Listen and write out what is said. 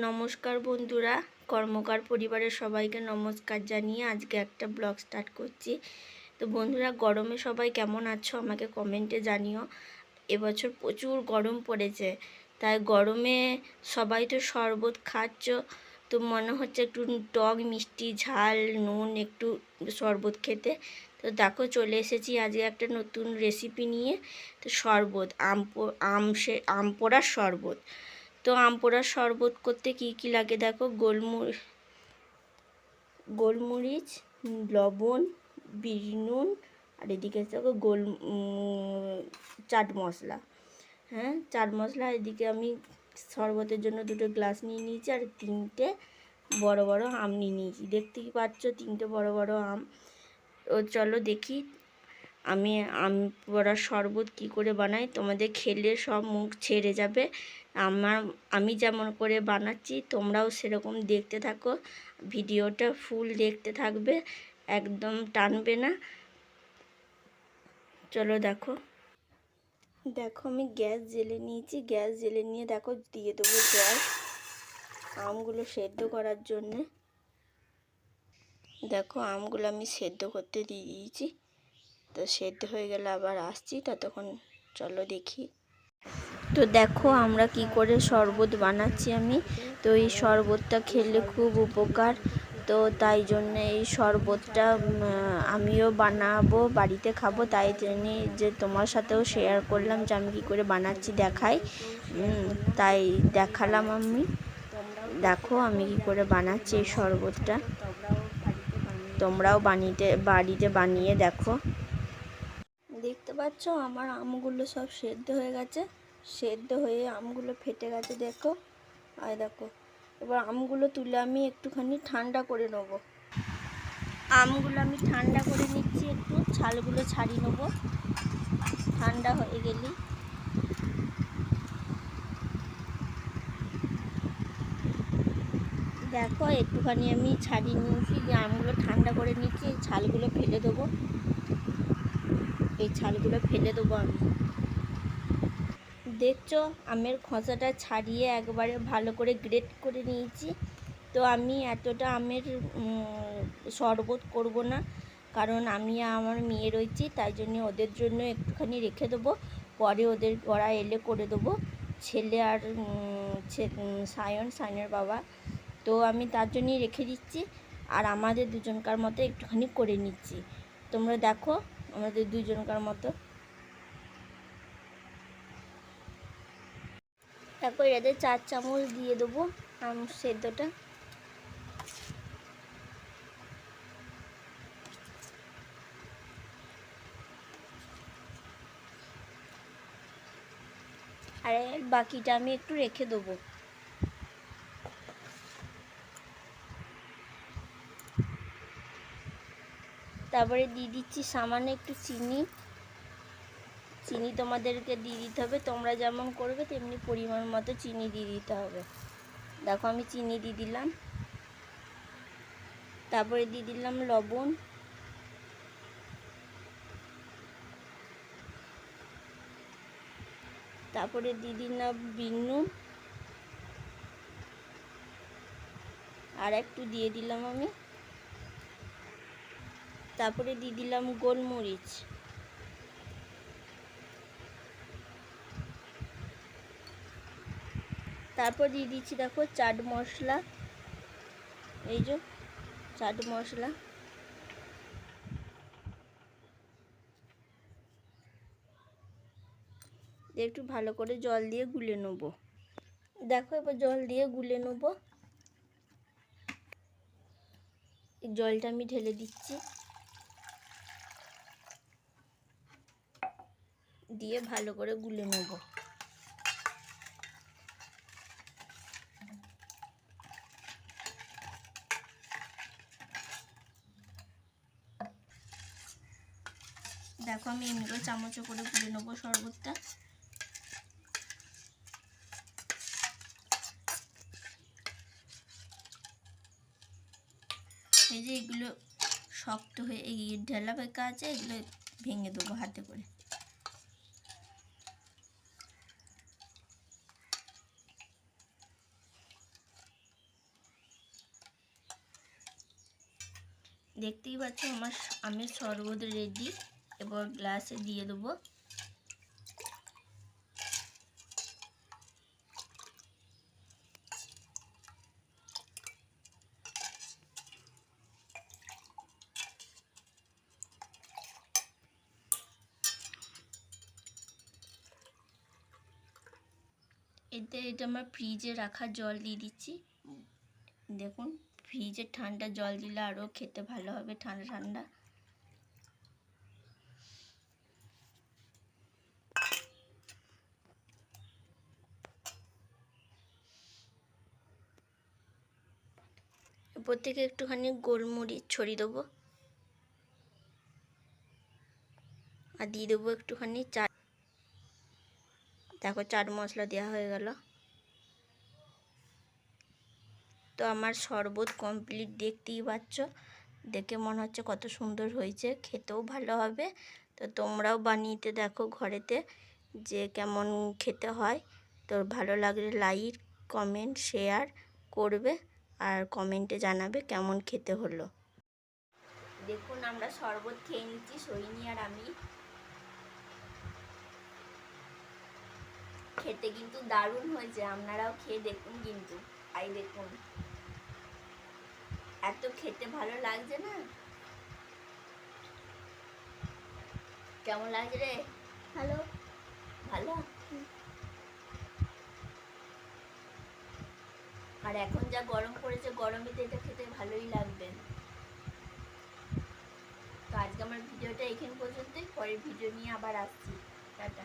নমস্কার বন্ধুরা, কর্মকার পরিবারের সবাইকে নমস্কার জানিয়ে আজকে একটা ব্লগ স্টার্ট করছি। তো বন্ধুরা, গরমে সবাই কেমন আছো আমাকে কমেন্টে জানিও। এবছর প্রচুর গরম পড়েছে, তাই গরমে সবাই তো শরবত খাচ্ছ। তো মনে হচ্ছে একটু টক, মিষ্টি, ঝাল, নুন, একটু শরবত খেতে। তো দেখো, চলে এসেছি আজকে একটা নতুন রেসিপি নিয়ে। তো শরবত, আম আম সে, আম পোড়ার শরবত। তো আম পোড়ার শরবত করতে কি কি লাগে দেখো? গোলমরিচ গোলমরিচ, লবণ, বিরি নুন, আর এদিকে দেখো গোল চাট মশলা। হ্যাঁ চাট মশলা, এদিকে আমি শরবতের জন্য দুটো গ্লাস নিয়ে নিয়েছি আর তিনটে বড় বড় আম নিয়ে নিয়েছি। দেখতেই পাচ্ছ? তিনটে বড় বড় আম। ও চলো দেখি আমি, আম পোড়ার শরবত কী করে বানাই তোমাদের খেলে সব মুখ ছেড়ে যাবে। আমার, আমি যেমন করে বানাচ্ছি, তোমরাও সেরকম দেখতে থাকো। ভিডিওটা ফুল দেখতে থাকবে, একদম টানবে না। চলো দেখো। দেখো আমি গ্যাস জেলে নিয়েছি, গ্যাস জেলে নিয়ে দেখো দিয়ে দেবো জল আমগুলো সেদ্ধ করার জন্যে। দেখো আমগুলো আমি সেদ্ধ করতে দিয়ে দিয়েছি। তো সেদ্ধ হয়ে গেলে আবার আসছি, ততক্ষণ চলো দেখি। তো দেখো আমরা কি করে শরবত বানাচ্ছি আমি। তো এই শরবতটা খেলে খুব উপকার। তো তাই জন্য এই শরবতটা আমিও বানাবো, বাড়িতে খাব। তাই জন্য যে তোমার সাথেও শেয়ার করলাম যে আমি কী করে বানাচ্ছি দেখাই। তাই দেখালাম আমি। দেখো আমি কি করে বানাচ্ছি এই শরবতটা। তোমরাও বানিতে, বাড়িতে বানিয়ে দেখো। পাচ্ছ? আমার আমগুলো সব সেদ্ধ হয়ে গেছে। সেদ্ধ হয়ে আমগুলো ফেটে গেছে, দেখো। আর দেখো। এবার আমগুলো তুলে আমি একটুখানি ঠান্ডা করে নেব। আমগুলো আমি ঠান্ডা করে নিচ্ছি একটু। ছালগুলো ছাড়িয়ে নেব। ঠান্ডা হয়ে গেলি। দেখো, একটুখানি আমি ছাড়িয়ে নিয়েছি। যে আমগুলো ঠান্ডা করে নিচ্ছি, ছালগুলো ফেলে দেবো। এই ছালগুলো ফেলে দেবো আমি। দেখছ, আমের খোসাটা ছাড়িয়ে একবারে ভালো করে গ্রেট করে নিয়েছি। তো আমি এতটা আমের শরবত করব না, কারণ আমি আমার মেয়ে রয়েছি, তাই জন্য ওদের জন্য একটুখানি রেখে দেবো। পরে ওদের, ওরা এলে করে দেবো। ছেলে আর সায়ন, সায়নের বাবা। তো আমি তার জন্যই রেখে দিচ্ছি। আর আমাদের দুজনকার মতো একটুখানি করে নিচ্ছি। তোমরা দেখো আমাদের দুজনকার মতো। তারপর এদের চার চামচ দিয়ে দেবো আম সেদ্ধটা। আর বাকিটা আমি একটু রেখে দেবো। তারপরে দিয়ে দিচ্ছি সামান্য একটু চিনি। চিনি তোমাদেরকে দিয়ে দিতে হবে। তোমরা যেমন করবে তেমনি পরিমাণ মতো চিনি দিয়ে দিতে হবে। দেখো আমি চিনি দিয়ে দিলাম। তারপরে দিয়ে দিলাম লবণ। তারপরে দিয়ে দিলাম বিনু। আর একটু দিয়ে দিলাম আমি। তারপরে দিয়ে দিলাম গোলমরিচ। তারপর দিয়ে দিচ্ছি দেখো চাট মশলা। এই যে চাট মশলা। একটু ভালো করে জল দিয়ে গুলে নেব। দেখো এবার জল দিয়ে গুলে নেব। জলটা আমি ঢেলে দিচ্ছি। দিয়ে ভালো করে গুলে নেব। দেখো আমি এমনি করে চামচে করে গুলে নেব শরবতটা। এই যে এগুলো শক্ত হয়ে এই ঢেলা বেঁকা আছে, এগুলো ভেঙে দেবো হাতে করে। দেখতেই পাচ্ছ আমার আমের শরবত রেডি এবার গ্লাসে দিয়ে দেবো। এতে এটা আমার ফ্রিজে রাখা জল দিয়ে দিচ্ছি। দেখুন। ফ্রিজে ঠান্ডা জল দিলে আরও খেতে ভালো হবে ঠান্ডা ঠান্ডা। এরপর থেকে একটুখানি গোলমরিচ ছড়িয়ে দেবো। আর দিয়ে দেবো একটুখানি চাট দেখো চাট মশলা দেওয়া হয়ে গেল। তো আমার শরবত কমপ্লিট দেখতেই পাচ্ছ। দেখে মনে হচ্ছে কত সুন্দর হয়েছে, খেতেও ভালো হবে। তো তোমরাও বানিয়ে দেখো ঘরেতে যে কেমন খেতে হয়। তো ভালো লাগলে লাইক কমেন্ট শেয়ার করবে আর কমেন্টে জানাবে কেমন খেতে হলো। দেখুন আমরা শরবত খেয়ে নিচ্ছি সৈনি আর আমি। খেতে কিন্তু দারুণ হয়েছে, আপনারাও খেয়ে দেখুন কিন্তু, আই দেখুন। এত খেতে ভালো লাগছে না? কেমন লাগছে রে? ভালো। ভালো? আর এখন যা গরম পড়েছে গরমে তো এটা খেতে ভালোই লাগবে। তো আজকে আমার ভিডিওটা এখানে পর্যন্তই পরের ভিডিও নিয়ে আবার আসছি। টাটা।